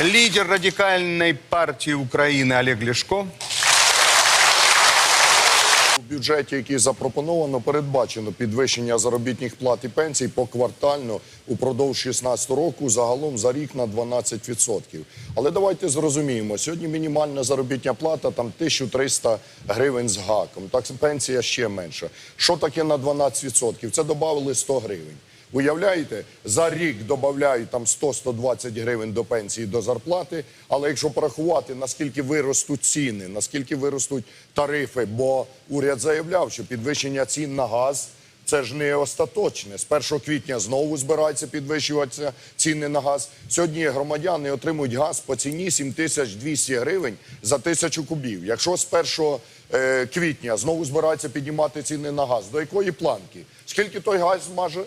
лидер радикальной партии Украины Олег Ляшко. У бюджеті, який запропоновано, передбачено підвищення заробітних плат і пенсій поквартально упродовж 16 року, загалом за рік на 12%. Але давайте зрозуміємо, сьогодні мінімальна заробітня плата там 1300 гривень з гаком, так пенсія ще менша. Що таке на 12%? Це додали 100 гривень. Уявляєте, за рік додають там 100-120 гривень до пенсії, до зарплати. Але якщо порахувати, наскільки виростуть ціни, наскільки виростуть тарифи, бо уряд заявляв, що підвищення цін на газ це ж не остаточне. З 1 квітня знову збираються підвищуватися ціни на газ. Сьогодні громадяни отримують газ по ціні 7200 гривень за тисячу кубів. Якщо з 1 е, квітня знову збираються піднімати ціни на газ, до якої планки? Скільки той газ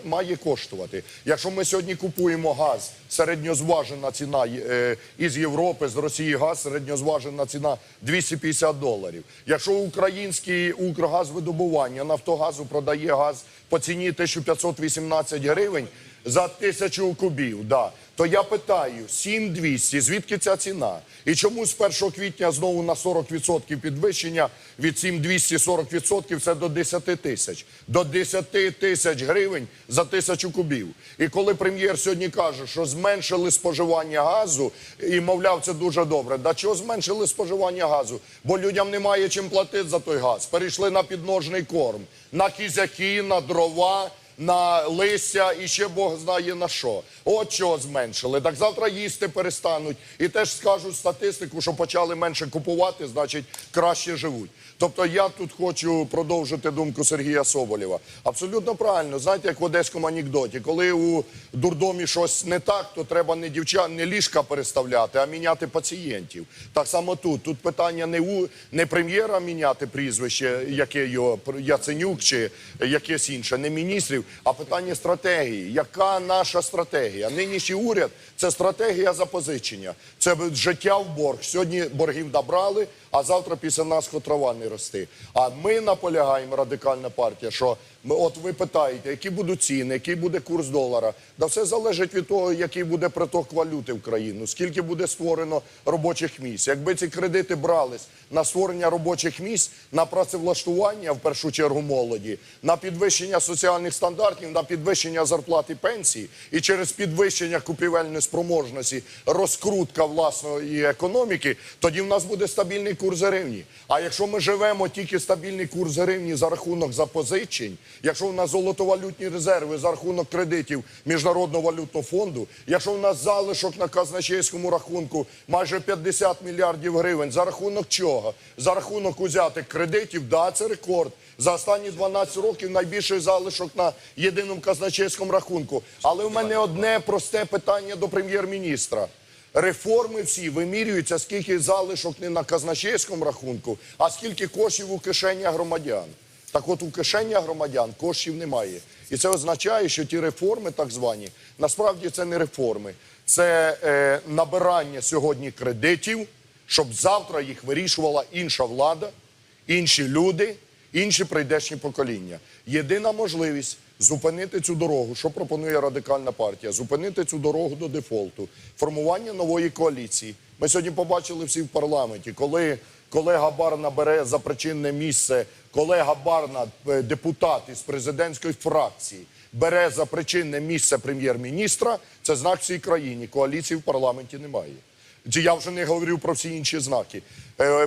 має коштувати? Якщо ми сьогодні купуємо газ, середньозважена ціна е, із Європи, з Росії газ, середньозважена ціна 250 доларів. Якщо український Укргазвидобування Нафтогазу продає газ по ціні 1518 гривень за тисячу кубів, да, то я питаю, 7200, звідки ця ціна? І чому з 1 квітня знову на 40% підвищення від 7200 40% це до 10 тисяч. До 10 тисяч гривень за тисячу кубів. І коли прем'єр сьогодні каже, що зменшили споживання газу, і мовляв, це дуже добре. Да чого зменшили споживання газу? Бо людям немає чим платити за той газ. Перейшли на підножний корм, на кізяки, на дрова на листя і ще Бог знає на що. От чого зменшили. Так завтра їсти перестануть. І теж скажуть статистику, що почали менше купувати, значить краще живуть. Тобто я тут хочу продовжити думку Сергія Соболєва. Абсолютно правильно. Знаєте, як в одеському анекдоті, коли у дурдомі щось не так, то треба не дівчат, не ліжка переставляти, а міняти пацієнтів. Так само тут. Тут питання не у не прем'єра міняти прізвище, яке його Яценюк чи якесь інше, не міністрів, а питання стратегії. Яка наша стратегія? Нинішній уряд це стратегія запозичення, це життя в борг. Сьогодні боргів набрали, а завтра після нас хотрова не рости. А ми наполягаємо, радикальна партія, що от ви питаєте, які будуть ціни, який буде курс долара. Да все залежить від того, який буде приток валюти в країну, скільки буде створено робочих місць. Якби ці кредити брались на створення робочих місць, на працевлаштування в першу чергу молоді, на підвищення соціальних стандартів, на підвищення зарплат і пенсій, і через підвищення купівельної спроможності, розкрутка власної економіки, тоді в нас буде стабільний курс гривні. А якщо ми живемо тільки стабільний курс гривні за рахунок запозичень, якщо в нас золотовалютні резерви за рахунок кредитів Міжнародного валютного фонду, якщо в нас залишок на казначейському рахунку майже 50 мільярдів гривень, за рахунок чого? За рахунок узятих кредитів, да, це рекорд. За останні 12 років найбільший залишок на єдиному казначейському рахунку. Але в мене одне просте питання до прем'єр-міністра. Реформи всі вимірюються, скільки залишок не на казначейському рахунку, а скільки коштів у кишенях громадян. Так от у кишенях громадян коштів немає. І це означає, що ті реформи, так звані, насправді це не реформи, це е, набирання сьогодні кредитів, щоб завтра їх вирішувала інша влада, інші люди, інші прийдешні покоління. Єдина можливість зупинити цю дорогу, що пропонує радикальна партія, зупинити цю дорогу до дефолту, формування нової коаліції. Ми сьогодні побачили всі в парламенті, коли колега Барна бере за причинне місце, колега Барна, е, депутат із президентської фракції, бере за причинне місце прем'єр-міністра. Це знак всій країні. Коаліції в парламенті немає. Я вже не говорю про всі інші знаки. Е,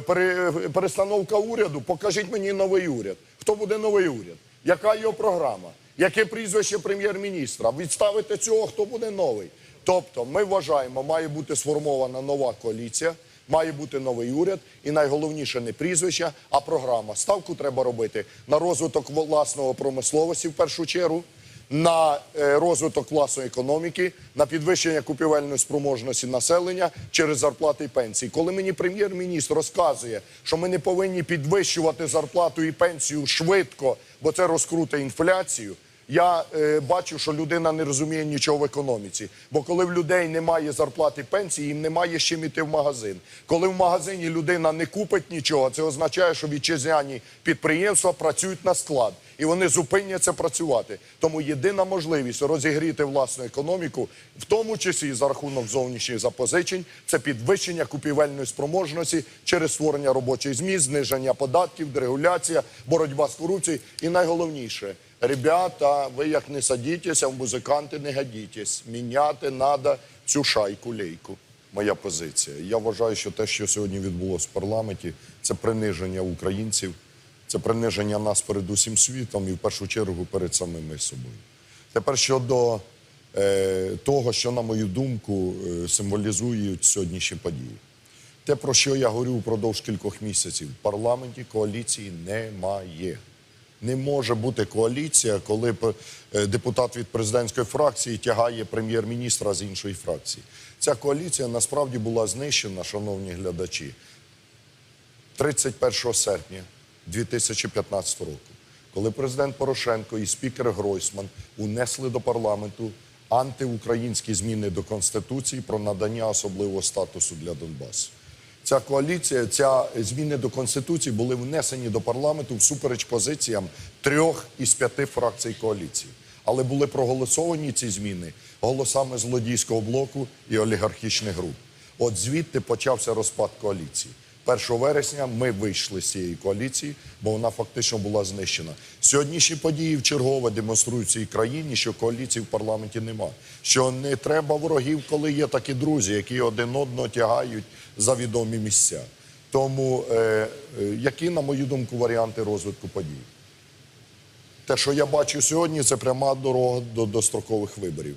перестановка уряду. Покажіть мені новий уряд. Хто буде новий уряд? Яка його програма? Яке прізвище прем'єр-міністра? Відставити цього, хто буде новий. Тобто, ми вважаємо, має бути сформована нова коаліція, має бути новий уряд, і найголовніше не прізвище, а програма. Ставку треба робити на розвиток власного промисловості в першу чергу на е, розвиток власної економіки, на підвищення купівельної спроможності населення через зарплати і пенсії. Коли мені прем'єр-міністр розказує, що ми не повинні підвищувати зарплату і пенсію швидко, бо це розкрутить інфляцію. Я е, бачу, що людина не розуміє нічого в економіці. Бо коли в людей немає зарплати пенсії, їм немає з чим іти в магазин. Коли в магазині людина не купить нічого, це означає, що вітчизняні підприємства працюють на склад і вони зупиняться працювати. Тому єдина можливість розігріти власну економіку, в тому числі за рахунок зовнішніх запозичень, це підвищення купівельної спроможності через створення робочих зміст, зниження податків, дерегуляція, боротьба з корупцією. І найголовніше, ребята, ви як не садітеся, в музиканти не годітесь. Міняти треба цю шайку лейку. Моя позиція. Я вважаю, що те, що сьогодні відбулося в парламенті, це приниження українців. Це приниження нас перед усім світом і в першу чергу перед самими собою. Тепер щодо е, того, що, на мою думку, е, символізують сьогоднішні події. Те, про що я говорю впродовж кількох місяців, в парламенті коаліції немає. Не може бути коаліція, коли е, депутат від президентської фракції тягає прем'єр-міністра з іншої фракції. Ця коаліція насправді була знищена, шановні глядачі, 31 серпня 2015 року, коли президент Порошенко і спікер Гройсман унесли до парламенту антиукраїнські зміни до Конституції про надання особливого статусу для Донбасу. Ця коаліція, ця зміни до Конституції були внесені до парламенту всупереч позиціям трьох із п'яти фракцій коаліції. Але були проголосовані ці зміни голосами злодійського блоку і олігархічних груп. От звідти почався розпад коаліції. 1 вересня ми вийшли з цієї коаліції, бо вона фактично була знищена. Сьогоднішні події вчергове демонструють цій країні, що коаліції в парламенті нема. Що не треба ворогів, коли є такі друзі, які один одного тягають за відомі місця. Тому е, е, які, на мою думку, варіанти розвитку подій? Те, що я бачу сьогодні, це пряма дорога до дострокових виборів.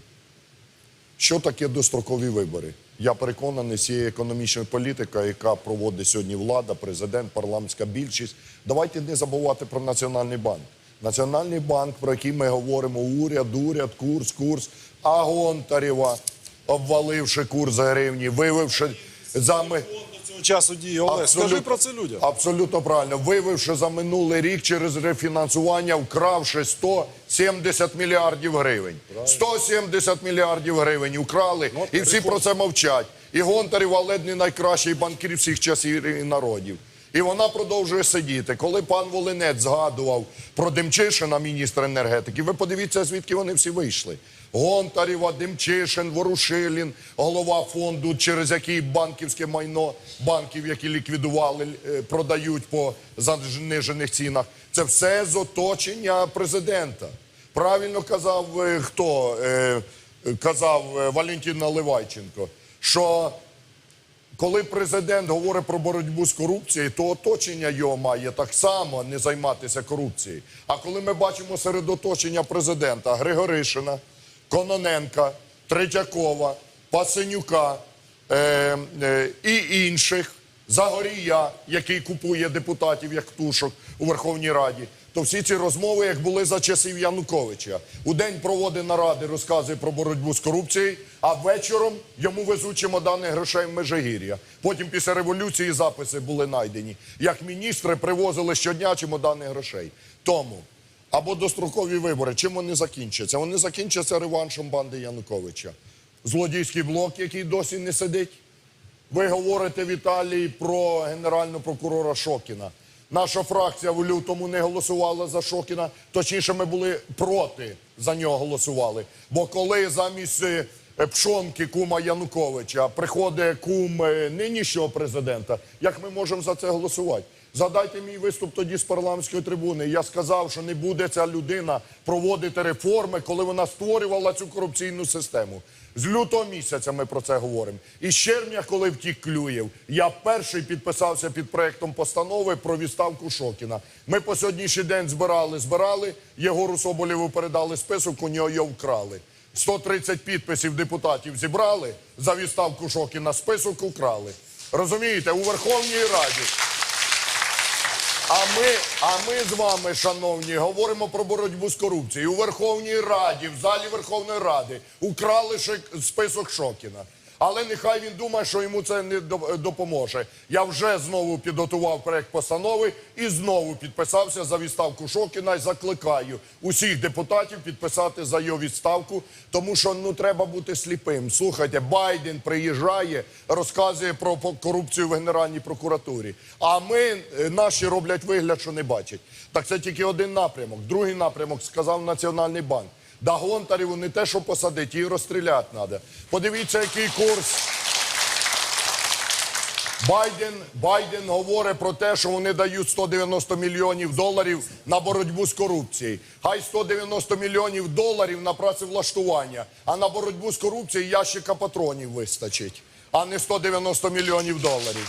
Що таке дострокові вибори? Я переконаний, цією економічною політикою, яка проводить сьогодні влада, президент, парламентська більшість. Давайте не забувати про Національний банк. Національний банк, про який ми говоримо, уряд, уряд, курс, курс, а обваливши курс гривні, вививши зами. Цього часу діє. Олег, скажи про це людям. Абсолютно правильно. Вививши за минулий рік через рефінансування, вкравши 170 мільярдів гривень. 170 мільярдів гривень украли, Ну, і всі про це мовчать. І Гонтарєва ледь не найкращий банкір всіх часів і народів. І вона продовжує сидіти. Коли пан Волинець згадував про Демчишина, міністра енергетики, ви подивіться, звідки вони всі вийшли. Гонтарєва, Демчишин, Ворушилін, голова фонду, через який банківське майно банків, які ліквідували, е, продають по занижених цінах. Це все з оточення президента. Правильно казав е, хто? Е, Казав Валентин Наливайченко, що коли президент говорить про боротьбу з корупцією, то оточення його має так само не займатися корупцією. А коли ми бачимо серед оточення президента Григоришина, Кононенка, Третьякова, Пасенюка е, е, і інших, Загорія, який купує депутатів як тушок у Верховній Раді, то всі ці розмови, як були за часів Януковича. У день проводить наради, розказує про боротьбу з корупцією, а вечором йому везуть чемодани грошей в Межигір'я. Потім після революції записи були знайдені. Як міністри привозили щодня чемодани грошей. Тому або дострокові вибори, чим вони закінчаться? Вони закінчаться реваншем банди Януковича. Злодійський блок, який досі не сидить. Ви говорите в Італії про генерального прокурора Шокіна. Наша фракція в лютому не голосувала за Шокіна. Точніше, ми були проти за нього голосували. Бо коли замість е, пшонки кума Януковича приходить кум е, нинішнього президента, як ми можемо за це голосувати? Задайте мій виступ тоді з парламентської трибуни. Я сказав, що не буде ця людина проводити реформи, коли вона створювала цю корупційну систему. З лютого місяця ми про це говоримо. І з червня, коли втік Клюєв, я перший підписався під проектом постанови про відставку Шокіна. Ми по сьогоднішній день збирали, збирали, Єгору Соболєву передали список, у нього його вкрали. 130 підписів депутатів зібрали за відставку Шокіна, список украли. Розумієте, у Верховній Раді. А ми, а ми з вами, шановні, говоримо про боротьбу з корупцією. У Верховній Раді, в залі Верховної Ради украли шик- список Шокіна. Але нехай він думає, що йому це не допоможе. Я вже знову підготував проект постанови і знову підписався за відставку Шокіна і закликаю усіх депутатів підписати за його відставку, тому що ну треба бути сліпим. Слухайте, Байден приїжджає, розказує про корупцію в Генеральній прокуратурі. А ми е, наші роблять вигляд, що не бачать. Так це тільки один напрямок. Другий напрямок сказав Національний банк. Да Гонтареву не те, що посадити, її розстріляти треба. Подивіться, який курс. Байден, Байден говорить про те, що вони дають 190 мільйонів доларів на боротьбу з корупцією. Хай 190 мільйонів доларів на працевлаштування, а на боротьбу з корупцією ящика патронів вистачить, а не 190 мільйонів доларів.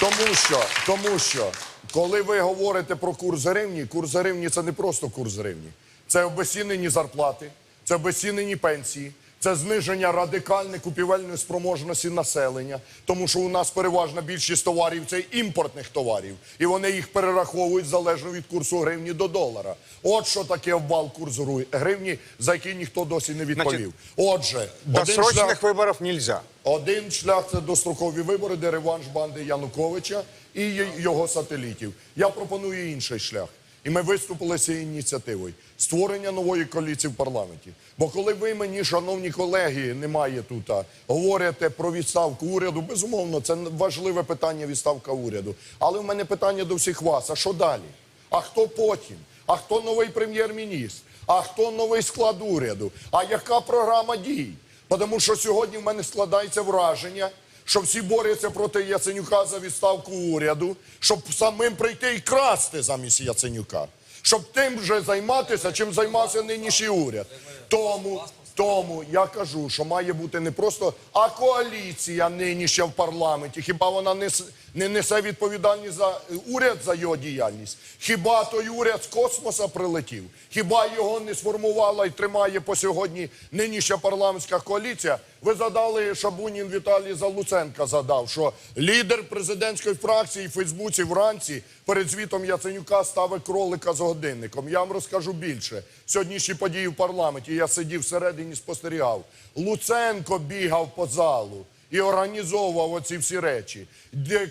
Тому що, тому що, коли ви говорите про курс гривні, курс гривні це не просто курс гривні. Це обесцінені зарплати, це обесцінені пенсії, це зниження радикальної купівельної спроможності населення, тому що у нас переважна більшість товарів це імпортних товарів, і вони їх перераховують залежно від курсу гривні до долара. От що таке обвал курсу гривні, за який ніхто досі не відповів. Отже, один Досрочных шлях- выборов нельзя. один шлях це дострокові вибори, де реванш банди Януковича і його сателітів. Я пропоную інший шлях. І ми виступили з цією ініціативою створення нової коаліції в парламенті. Бо коли ви мені, шановні колеги, немає тут, говорите про відставку уряду, безумовно, це важливе питання відставка уряду. Але в мене питання до всіх вас: а що далі? А хто потім? А хто новий прем'єр-міністр? А хто новий склад уряду? А яка програма дій? Тому що сьогодні в мене складається враження, що всі борються проти Яценюка за відставку уряду, щоб самим прийти і красти замість Яценюка, щоб тим вже займатися, чим займався нинішній уряд. Тому, тому я кажу, що має бути не просто а коаліція нинішня в парламенті. Хіба вона не, не несе відповідальність за е, уряд за його діяльність? Хіба той уряд з космоса прилетів? Хіба його не сформувала і тримає по сьогодні нинішня парламентська коаліція? Ви задали Шабунін Віталій Залуценка задав, що лідер президентської фракції в Фейсбуці вранці перед звітом Яценюка ставить кролика з годинником. Я вам розкажу більше. Сьогоднішні події в парламенті. Я сидів всередині, спостерігав. Луценко бігав по залу і організовував оці всі речі.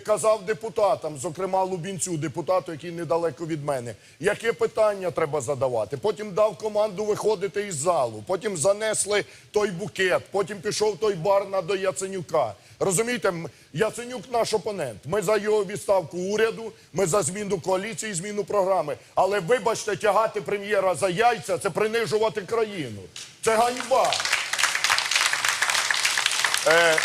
Казав депутатам, зокрема Лубінцю, депутату, який недалеко від мене, яке питання треба задавати. Потім дав команду виходити із залу. Потім занесли той букет. Потім пішов той бар на до Яценюка. Розумієте, Яценюк наш опонент. Ми за його відставку уряду, ми за зміну коаліції, зміну програми. Але вибачте, тягати прем'єра за яйця це принижувати країну. Це ганьба. Е,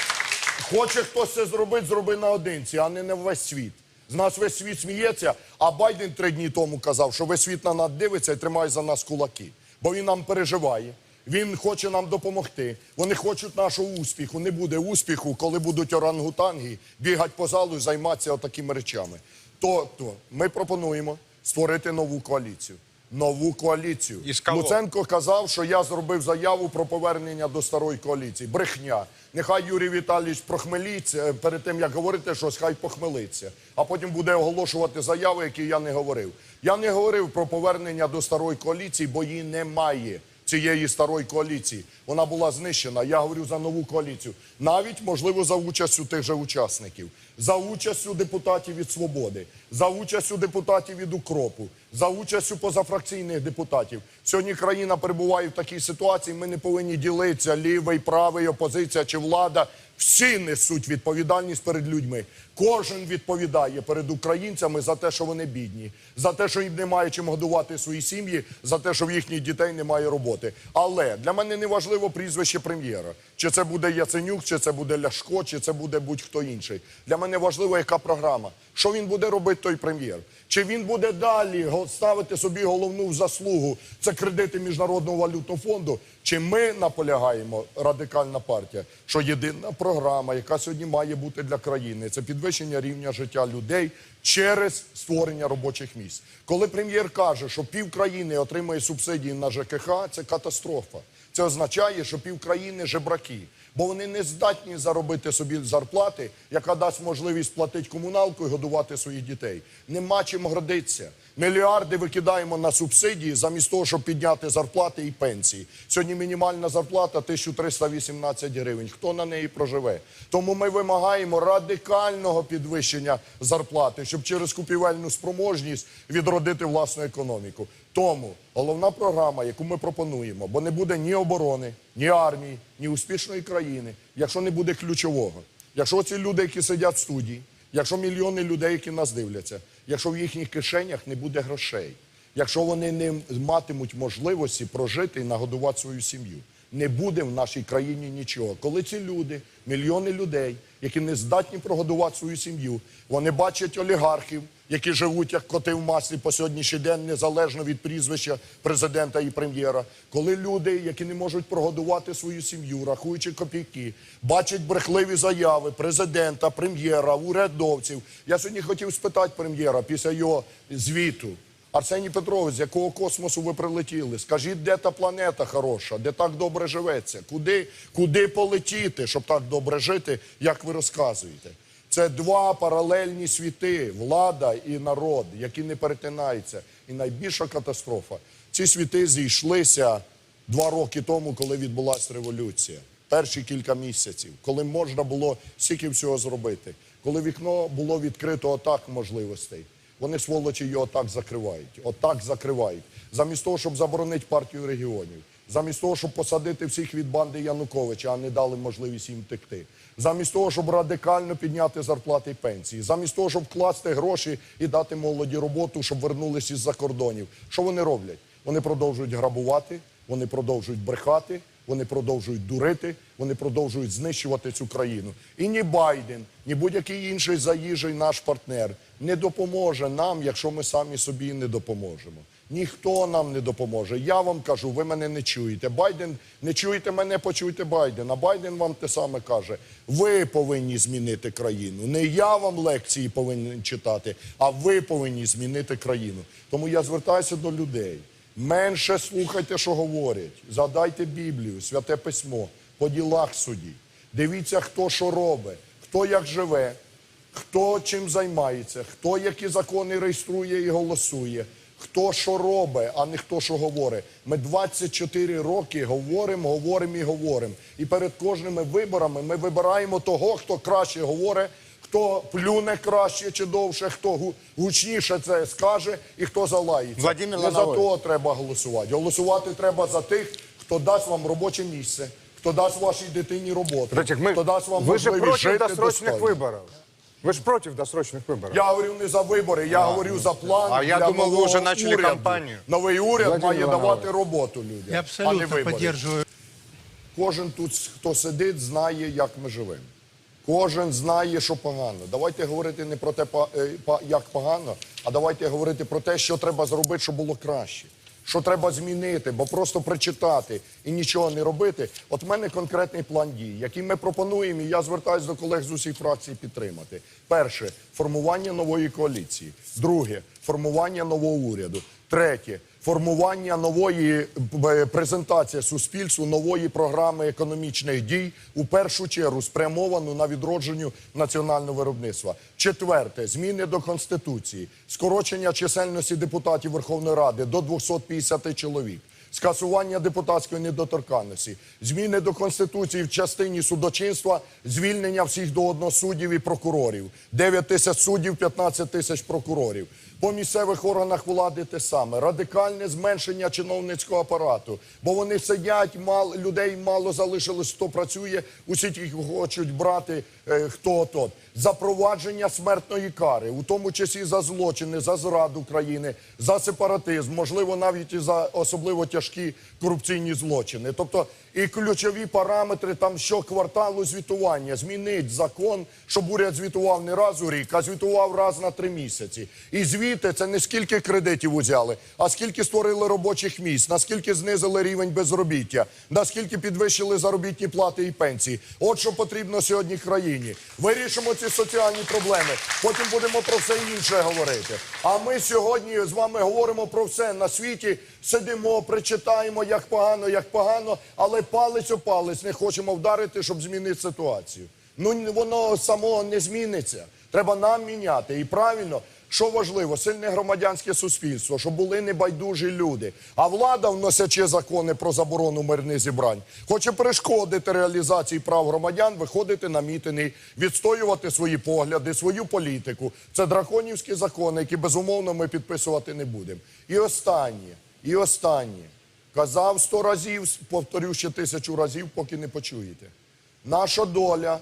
Хоче хтось це зробити, зроби наодинці, а не на весь світ. З нас весь світ сміється, а Байден три дні тому казав, що весь світ на нас дивиться і тримає за нас кулаки. Бо він нам переживає, він хоче нам допомогти. Вони хочуть нашого успіху. Не буде успіху, коли будуть орангутанги бігати по залу і займатися отакими речами. Тобто ми пропонуємо створити нову коаліцію. Нову коаліцію. Луценко казав, що я зробив заяву про повернення до старої коаліції. Брехня. Нехай Юрій Віталійович прохмеліться е, перед тим, як говорити щось, хай похмелиться. А потім буде оголошувати заяви, які я не говорив. Я не говорив про повернення до старої коаліції, бо її немає. Цієї старої коаліції вона була знищена. Я говорю за нову коаліцію, навіть можливо за участю тих же учасників, за участю депутатів від свободи, за участю депутатів від укропу, за участю позафракційних депутатів. Сьогодні країна перебуває в такій ситуації. Ми не повинні ділитися лівий, правий, опозиція чи влада. Всі несуть відповідальність перед людьми. Кожен відповідає перед українцями за те, що вони бідні, за те, що їм немає чим годувати свої сім'ї, за те, що в їхніх дітей немає роботи. Але для мене не важливо прізвище прем'єра. Чи це буде Яценюк, чи це буде Ляшко, чи це буде будь-хто інший. Для мене важливо, яка програма. Що він буде робити той прем'єр? Чи він буде далі ставити собі головну заслугу? Це кредити Міжнародного валютного фонду. Чи ми наполягаємо, радикальна партія, що єдина програма, яка сьогодні має бути для країни, це підвищення рівня життя людей через створення робочих місць. Коли прем'єр каже, що пів країни отримує субсидії на ЖКХ, це катастрофа. Це означає, що півкраїни жебраки. бо вони не здатні заробити собі зарплати, яка дасть можливість платити комуналку і годувати своїх дітей. Нема чим гордитися. Мільярди викидаємо на субсидії замість того, щоб підняти зарплати і пенсії. Сьогодні мінімальна зарплата 1318 гривень. Хто на неї проживе? Тому ми вимагаємо радикального підвищення зарплати, щоб через купівельну спроможність відродити власну економіку. Тому головна програма, яку ми пропонуємо, бо не буде ні оборони, ні армії, ні успішної країни, якщо не буде ключового. Якщо ці люди, які сидять в студії, якщо мільйони людей, які нас дивляться, якщо в їхніх кишенях не буде грошей, якщо вони не матимуть можливості прожити і нагодувати свою сім'ю, не буде в нашій країні нічого. Коли ці люди, мільйони людей, які не здатні прогодувати свою сім'ю, вони бачать олігархів, які живуть як коти в маслі по сьогоднішній день, незалежно від прізвища президента і прем'єра. Коли люди, які не можуть прогодувати свою сім'ю, рахуючи копійки, бачать брехливі заяви президента, прем'єра, урядовців. Я сьогодні хотів спитати прем'єра після його звіту. Арсеній Петрович, з якого космосу ви прилетіли? Скажіть, де та планета хороша, де так добре живеться? Куди, куди полетіти, щоб так добре жити, як ви розказуєте? Це два паралельні світи влада і народ, які не перетинаються. І найбільша катастрофа. Ці світи зійшлися два роки тому, коли відбулася революція. Перші кілька місяців, коли можна було стільки всього зробити, коли вікно було відкрито отак можливостей. Вони сволочі його так закривають, отак закривають. Замість того, щоб заборонити партію регіонів, замість того, щоб посадити всіх від банди Януковича, а не дали можливість їм текти. Замість того, щоб радикально підняти зарплати і пенсії, замість того, щоб вкласти гроші і дати молоді роботу, щоб вернулися із-за кордонів. Що вони роблять? Вони продовжують грабувати, вони продовжують брехати, вони продовжують дурити, вони продовжують знищувати цю країну. І ні Байден, ні будь-який інший заїжджий наш партнер не допоможе нам, якщо ми самі собі не допоможемо. Ніхто нам не допоможе. Я вам кажу, ви мене не чуєте. Байден не чуєте мене, почуйте Байдена. Байден вам те саме каже. Ви повинні змінити країну. Не я вам лекції повинен читати, а ви повинні змінити країну. Тому я звертаюся до людей. Менше слухайте, що говорять. Задайте Біблію, святе письмо, по ділах судіть. Дивіться, хто що робить, хто як живе, хто чим займається, хто які закони реєструє і голосує, хто що робить, а не хто що говорить. Ми 24 роки говоримо, говоримо і говоримо. І перед кожними виборами ми вибираємо того, хто краще говорить, хто плюне краще чи довше, хто гу- гучніше це скаже і хто залається. Владимир Не за Лановой. того треба голосувати. Голосувати треба за тих, хто дасть вам робоче місце, хто дасть вашій дитині роботу, Братик, мы, хто дасть вам вы же можливість против жити досрочных достойно. выборов. Вы же против досрочных выборов. Я говорю не за вибори, я говорю за план. А я для думав, ви нового вже почали уряду. кампанію. Новий уряд Владимир має Иванович. давати роботу людям. Я а не абсолютно вибори. поддерживаю Кожен тут, хто сидить, знає, як ми живемо. Кожен знає, що погано. Давайте говорити не про те, е, як погано, а давайте говорити про те, що треба зробити, щоб було краще. Що треба змінити, бо просто прочитати і нічого не робити. От в мене конкретний план дій, який ми пропонуємо, і я звертаюся до колег з усіх фракцій підтримати. Перше формування нової коаліції. Друге формування нового уряду. Третє формування нової е, презентація суспільству нової програми економічних дій у першу чергу спрямовану на відродженню національного виробництва. Четверте зміни до конституції, скорочення чисельності депутатів Верховної Ради до 250 чоловік. Скасування депутатської недоторканності, зміни до конституції в частині судочинства, звільнення всіх до одного суддів і прокурорів, 9 тисяч суддів, 15 тисяч прокурорів. По місцевих органах влади те саме, радикальне зменшення чиновницького апарату, бо вони сидять, мал людей мало залишилось, хто працює, усі тільки хочуть брати е, хто тот. Запровадження смертної кари, у тому числі за злочини, за зраду країни, за сепаратизм, можливо, навіть і за особливо тяжкі корупційні злочини. Тобто і ключові параметри там щокварталу звітування, змінить закон, щоб уряд звітував не раз у рік, а звітував раз на три місяці. І звіти це не скільки кредитів узяли, а скільки створили робочих місць, наскільки знизили рівень безробіття, наскільки підвищили заробітні плати і пенсії. От що потрібно сьогодні країні. Вирішимо ці соціальні проблеми. Потім будемо про все інше говорити. А ми сьогодні з вами говоримо про все на світі. Сидимо, причитаємо, як погано, як погано, але палець о палець не хочемо вдарити, щоб змінити ситуацію. Ну воно само не зміниться. Треба нам міняти. І правильно, що важливо, сильне громадянське суспільство, щоб були небайдужі люди. А влада, вносячи закони про заборону мирних зібрань, хоче перешкодити реалізації прав громадян, виходити на мітинги, відстоювати свої погляди, свою політику. Це драконівські закони, які безумовно ми підписувати не будемо. І останнє, і останнє. Казав сто разів, повторю ще тисячу разів, поки не почуєте. Наша доля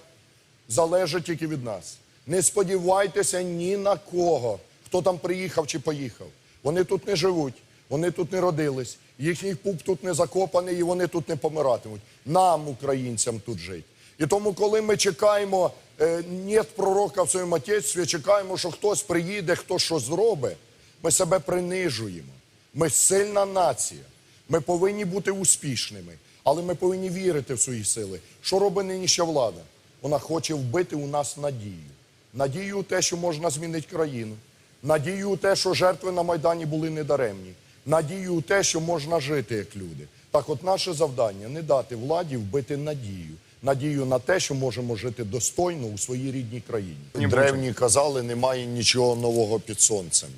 залежить тільки від нас. Не сподівайтеся ні на кого, хто там приїхав чи поїхав. Вони тут не живуть, вони тут не родились, їхній пуп тут не закопаний і вони тут не помиратимуть. Нам, українцям, тут жити. І тому, коли ми чекаємо, е, нет пророка в своєму отечестві, чекаємо, що хтось приїде, хтось що зробить, ми себе принижуємо. Ми сильна нація. Ми повинні бути успішними, але ми повинні вірити в свої сили. Що робить нинішня влада? Вона хоче вбити у нас надію. Надію у те, що можна змінити країну. Надію у те, що жертви на Майдані були недаремні. Надію у те, що можна жити як люди. Так от наше завдання не дати владі вбити надію. Надію на те, що можемо жити достойно у своїй рідній країні. Древні казали, немає нічого нового під сонцем.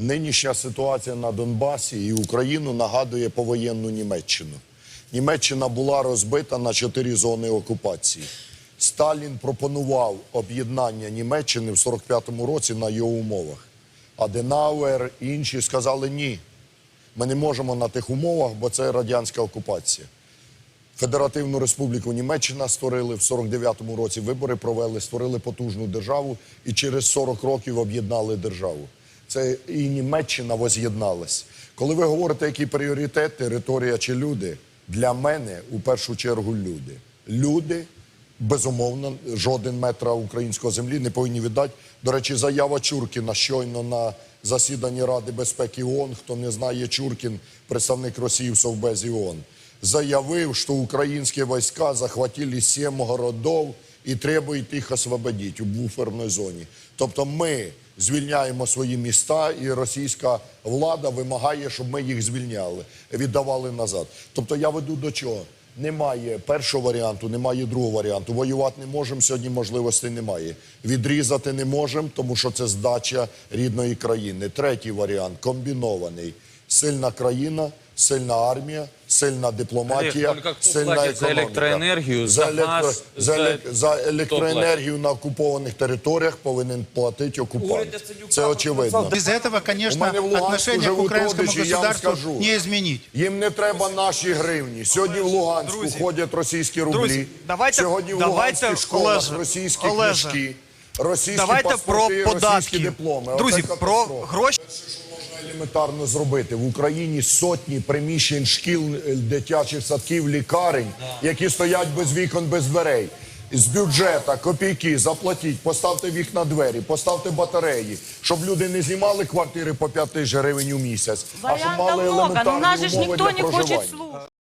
Нинішня ситуація на Донбасі і Україну нагадує повоєнну Німеччину. Німеччина була розбита на чотири зони окупації. Сталін пропонував об'єднання Німеччини в 45-му році на його умовах. Аденауер і інші сказали ні. Ми не можемо на тих умовах, бо це радянська окупація. Федеративну Республіку Німеччина створили в 49-му році. Вибори провели, створили потужну державу і через 40 років об'єднали державу. Це і Німеччина воз'єдналась. Коли ви говорите, які пріоритет, територія чи люди, для мене у першу чергу люди. Люди, безумовно, жоден метра української землі не повинні віддати. До речі, заява Чуркіна щойно на засіданні Ради безпеки ООН, хто не знає Чуркін, представник Росії в Совбезі ООН, заявив, що українські війська захватили сім городов і требують їх освободити у буферній зоні. Тобто ми звільняємо свої міста, і російська влада вимагає, щоб ми їх звільняли, віддавали назад. Тобто я веду до чого? Немає першого варіанту, немає другого варіанту. Воювати не можемо, сьогодні можливостей немає. Відрізати не можемо, тому що це здача рідної країни. Третій варіант комбінований. Сильна країна, сильна армія, сильна дипломатія, Олег, ну, сильна платять за економіка. електроенергію, за, за газ, за, елек- за- за електроенергію на окупованих територіях повинен платити окупант. Це очевидно. Без этого, конечно, У мене в Луганську к вам государству скажу. не изменить. Їм не треба наші гривні. Сьогодні в Луганську Друзі, ходять російські рублі. друзі, давайте- Сьогодні в давайте, Луганських школах Олеже, російські Олеже, книжки, російські Давайте про паспорти, російські дипломи. Друзі, про гроші. Елементарно зробити в Україні сотні приміщень шкіл, е, дитячих садків, лікарень, які стоять без вікон, без дверей. З бюджета копійки заплатіть, поставте вікна двері, поставте батареї, щоб люди не знімали квартири по 5 тисяч гривень у місяць, а щоб мали елементарні нас же ж умови для не хочет проживання. слушать.